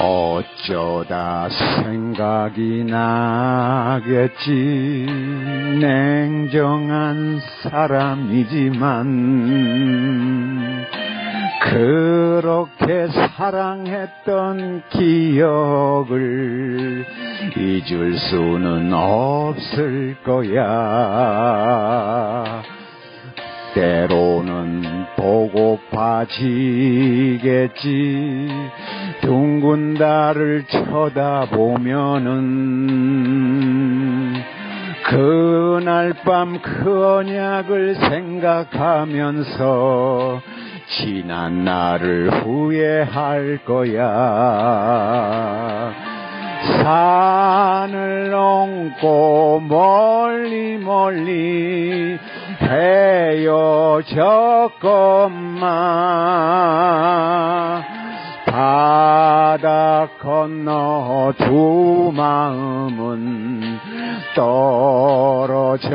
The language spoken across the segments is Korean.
어쩌다 생각이 나겠지. 냉정한 사람이지만 그렇게 사랑했던 기억을 잊을 수는 없을 거야 때로는 보고파지겠지. 둥근 달을 쳐다보면은 그날 밤 그 언약을 생각하면서 지난 날을 후회할 거야 산을 넘고 멀리 멀리 헤어졌건만 바다 건너 두 마음은 떨어졌지만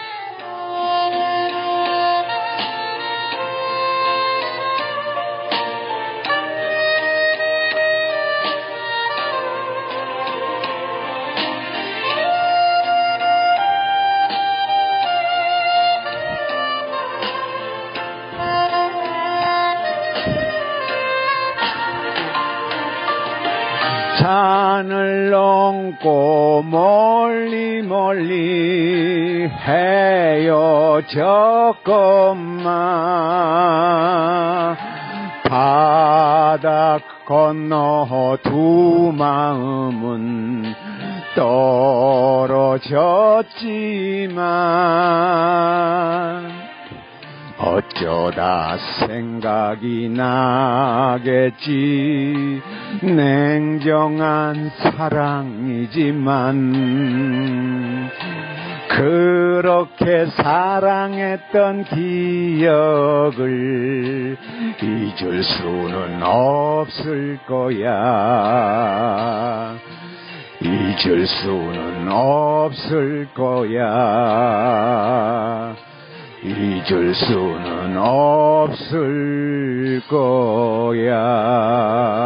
산을 넘고 멀리 멀리 헤어졌건만 바다 건너 두 마음은 떨어졌지만 어쩌다 생각이 나겠지. 냉정한 사랑이지만 그렇게 사랑했던 기억을 잊을 수는 없을 거야. 잊을 수는 없을 거야 잊을 수는 없을 거야.